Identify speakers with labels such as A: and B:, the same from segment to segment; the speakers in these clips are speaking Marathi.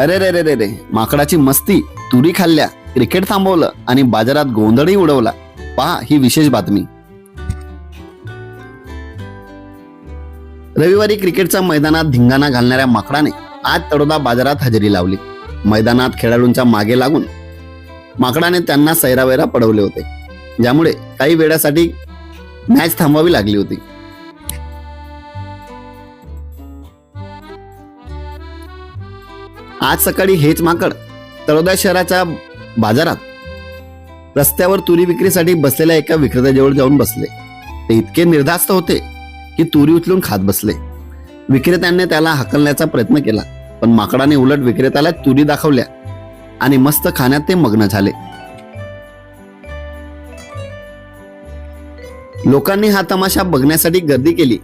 A: अरे रे रे रे रे माकडाची मस्ती तुरी खाल्ल्या क्रिकेट थांबवलं आणि बाजारात गोंधळही उडवला. पहा ही विशेष बातमी. रविवारी क्रिकेटच्या मैदानात धिंगाणा घालणाऱ्या माकडाने आज तडोदा बाजारात हजेरी लावली. मैदानात खेळाडूंच्या मागे लागून माकडाने त्यांना सैरावैरा पडवले होते. ज्यामुळे काही वेळासाठी मॅच थांबवावी लागली होती. आज सकाळी हेच माकड तळोदा शहराच्या बाजारात रस्त्यावर तुरी विक्रीसाठी बसलेल्या एका विक्रेत्याजवळ जाऊन बसले. ते इतके निर्धास्त होते की तुरी उचलून खात बसले. विक्रेत्याने त्याला हकलण्याचा प्रयत्न केला पण माकडाने उलट विक्रेत्याला तुरी दाखवल्या आणि मस्त खाण्यात ते मग्न झाले. लोकांनी हा तमाशा बघण्यासाठी गर्दी केली.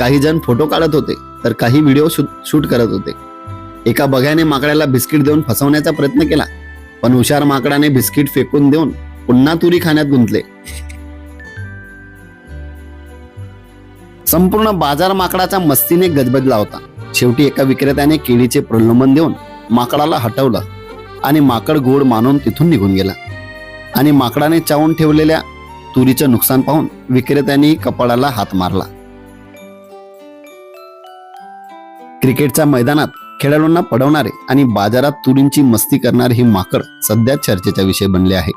A: काही जण फोटो काढत होते तर काही व्हिडिओ शूट करत होते. एका बघ्याने माकड्याला बिस्किट देऊन फसवण्याचा प्रयत्न केला. पण हुशार माकडाने बिस्किट फेकून देऊन पुन्हा तुरी खाण्यात गुंतले. संपूर्ण बाजार माकडाचा मस्तीने गजबजला होता. शेवटी एका विक्रेत्याने केळीचे प्रलोभन देऊन माकडाला हटवलं आणि माकड गोड मानून तिथून निघून गेला. आणि माकडाने चावून ठेवलेल्या तुरीचं नुकसान पाहून विक्रेत्याने कपाळाला हात मारला. क्रिकेटच्या मैदानात खेळाडूंना पडवणारे आणि बाजारात तुरींची मस्ती करणारे हे माकड सध्या चर्चेचा विषय बनले आहे.